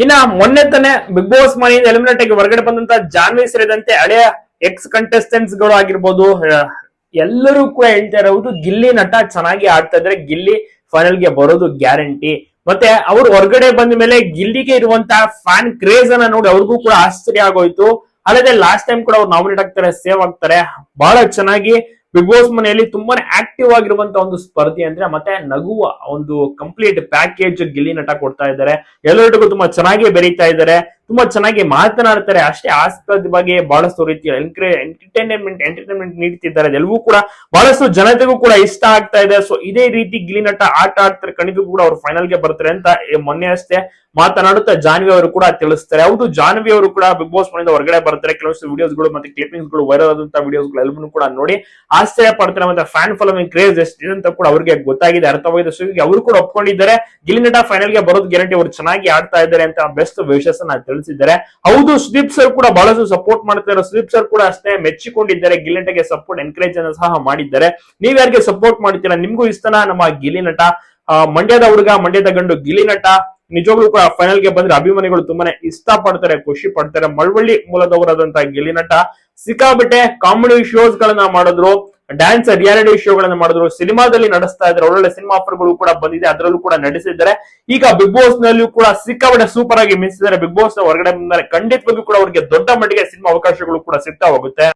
ಇನ್ನ ಮೊನ್ನೆ ತಾನೆ ಬಿಗ್ ಬಾಸ್ ಮನೆಯಿಂದ ಎಲಿಮಿನೇಟ್ ಆಗಿ ಹೊರಗಡೆ ಬಂದಂತ ಜಾನ್ವಿ ಸೇರಿದಂತೆ ಹಳೆಯ ಎಕ್ಸ್ ಕಂಟೆಸ್ಟೆಂಟ್ಸ್ಗಳು ಆಗಿರ್ಬೋದು ಎಲ್ಲರೂ ಕೂಡ ಹೇಳ್ತಾ ಇರೋದು ಗಿಲ್ಲಿ ನಟ ಚೆನ್ನಾಗಿ ಆಡ್ತಾ ಇದ್ರೆ ಗಿಲ್ಲಿ ಫೈನಲ್ಗೆ ಬರೋದು ಗ್ಯಾರಂಟಿ ಮತ್ತೆ ಅವ್ರು ಹೊರಗಡೆ ಬಂದ ಮೇಲೆ ಗಿಲ್ಲಿಗೆ ಇರುವಂತಹ ಫ್ಯಾನ್ ಕ್ರೇಜ್ ಅನ್ನ ನೋಡಿ ಅವ್ರಿಗೂ ಕೂಡ ಆಶ್ಚರ್ಯ ಆಗೋಯ್ತು. ಅಲ್ಲದೆ ಲಾಸ್ಟ್ ಟೈಮ್ ಕೂಡ ಅವ್ರು ನಾಮಿನೇಟ್ ಆಗ್ತಾರೆ ಸೇವ್ ಆಗ್ತಾರೆ. ಬಹಳ ಚೆನ್ನಾಗಿ ಬಿಗ್ ಬಾಸ್ ಮನೆಯಲ್ಲಿ ತುಂಬಾನೇ ಆಕ್ಟಿವ್ ಆಗಿರುವಂತ ಒಂದು ಸ್ಪರ್ಧೆ ಅಂದ್ರೆ ಮತ್ತೆ ನಗುವ ಒಂದು ಕಂಪ್ಲೀಟ್ ಪ್ಯಾಕೇಜ್ ಗಿಲ್ಲಿ ನಟ ಕೊಡ್ತಾ ಇದ್ದಾರೆ. ಎಲ್ಲರಿಗೂ ತುಂಬಾ ಚೆನ್ನಾಗಿ ಬೆರೀತಾ ಇದ್ದಾರೆ. ತುಂಬಾ ಚೆನ್ನಾಗಿ ಮಾತನಾಡ್ತಾರೆ. ಅಷ್ಟೇ ಆಸ್ಪದ ಬಗ್ಗೆ ಬಹಳಷ್ಟು ರೀತಿಯ ಎಂಟರ್ಟೈನ್ಮೆಂಟ್ ಎಂಟರ್ಟೈನ್ಮೆಂಟ್ ನೀಡ್ತಿದ್ದಾರೆ. ಅದೆಲ್ಲವೂ ಕೂಡ ಬಹಳಷ್ಟು ಜನತೆಗೂ ಕೂಡ ಇಷ್ಟ ಆಗ್ತಾ ಇದೆ. ಸೊ ಇದೇ ರೀತಿ ಗಿಲಿನಟ ಆಟ ಆಡ್ತಾರೆ. ಕಣಿದು ಕೂಡ ಅವ್ರು ಫೈನಲ್ಗೆ ಬರ್ತಾರೆ ಅಂತ ಮೊನ್ನೆ ಅಷ್ಟೇ ಮಾತನಾಡುತ್ತಾ ಜಾನ್ವಿ ಅವರು ಕೂಡ ತಿಳಿಸ್ತಾರೆ. ಹೌದು, ಜಾನ್ವಿ ಅವರು ಕೂಡ ಬಿಗ್ ಬಾಸ್ ಮನೆಯಿಂದ ಹೊರಗಡೆ ಬರ್ತಾರೆ. ಕೆಲವಷ್ಟು ವಿಡಿಯೋಸ್ಗಳು ಮತ್ತೆ ಕ್ಲಿಪ್ಪಿಂಗ್ಸ್ಗಳು ವೈರಲ್ ಆದಂತಹ ವಿಡಿಯೋಸ್ ಎಲ್ಲವನ್ನೂ ಕೂಡ ನೋಡಿ ಆಶ್ಚರ್ಯ ಪಡ್ತಾರೆ ಮತ್ತೆ ಫ್ಯಾನ್ ಫಾಲೋವಿಂಗ್ ಕ್ರೇಜ್ ಎಷ್ಟಿದೆ ಅಂತ ಕೂಡ ಅವರಿಗೆ ಗೊತ್ತಾಗಿದೆ, ಅರ್ಥವಾಗಿದೆ. ಸೊ ಅವರು ಕೂಡ ಒಪ್ಕೊಂಡಿದ್ದಾರೆ. ಗಿಲಿನಟ ಫೈನಲ್ಗೆ ಬರೋದು ಗ್ಯಾರಂಟಿ ಅವರು ಚೆನ್ನಾಗಿ ಆಡ್ತಾ ಇದ್ದಾರೆ ಅಂತ ಬೆಸ್ಟ್ ವಿಶಸ್ ಅನ್ನ ತಿಳಿಸಿದ್ದಾರೆ ಹೌದು, ಸುದೀಪ್ ಸರ್ ಕೂಡ ಬಹಳಷ್ಟು ಸಪೋರ್ಟ್ ಮಾಡ್ತಾರೆ ಸುದೀಪ್ ಸರ್ ಕೂಡ ಅಷ್ಟೇ ಮೆಚ್ಚಿಕೊಂಡಿದ್ದಾರೆ. ಗಿಲಿನಟಗೆ ಸಪೋರ್ಟ್ ಎನ್ಕರೇಜ್ ಅನ್ನು ಸಹ ಮಾಡಿದ್ದಾರೆ. ನೀವ್ ಯಾರಿಗೆ ಸಪೋರ್ಟ್ ಮಾಡ್ತೀರಾ? ನಿಮ್ಗೂ ಇಷ್ಟನ ನಮ್ಮ ಗಿಲಿನಟ ಮಂಡ್ಯದ ಹುಡುಗ, ಮಂಡ್ಯದ ಗಂಡು ಗಿಲಿನಟ ನಿಜವಾಗ್ಲು ಕೂಡ ಫೈನಲ್ಗೆ ಬಂದ್ರೆ ಅಭಿಮಾನಿಗಳು ತುಂಬಾನೇ ಇಷ್ಟ ಪಡ್ತಾರೆ ಖುಷಿ ಪಡ್ತಾರೆ. ಮಳವಳ್ಳಿ ಮೂಲದವರಾದಂತಹ ಗಿಲಿನಟ ನಟ ಸಿಕ್ಕಾಬಿಟ್ಟೆ ಕಾಮಿಡಿ ಶೋಸ್ ಗಳನ್ನ ಮಾಡಿದ್ರು. ಡ್ಯಾನ್ಸ್ ರಿಯಾಲಿಟಿ ಶೋಗಳನ್ನು ಮಾಡಿದ್ರು, ಸಿನಿಮಾದಲ್ಲಿ ನಡೆಸ್ತಾ ಇದ್ದಾರೆ, ಒಳ್ಳೊಳ್ಳೆ ಸಿನಿಮಾ ಆಫರ್ಗಳು ಕೂಡ ಬಂದಿದೆ, ಅದರಲ್ಲೂ ಕೂಡ ನಡೆಸಿದ್ದಾರೆ ಈಗ ಬಿಗ್ ಬಾಸ್ ನಲ್ಲೂ ಕೂಡ ಸಿಕ್ಕಾಪಟ್ಟೆ ಸೂಪರ್ ಆಗಿ ಮಿಂಚಿದ್ದಾರೆ. ಬಿಗ್ ಬಾಸ್ ಹೊರಗಡೆ ಬಂದರೆ ಖಂಡಿತವಾಗ್ಲೂ ಕೂಡ ಅವರಿಗೆ ದೊಡ್ಡ ಮಟ್ಟಿಗೆ ಸಿನಿಮಾ ಅವಕಾಶಗಳು ಕೂಡ ಸಿಗ್ತಾ ಹೋಗುತ್ತೆ.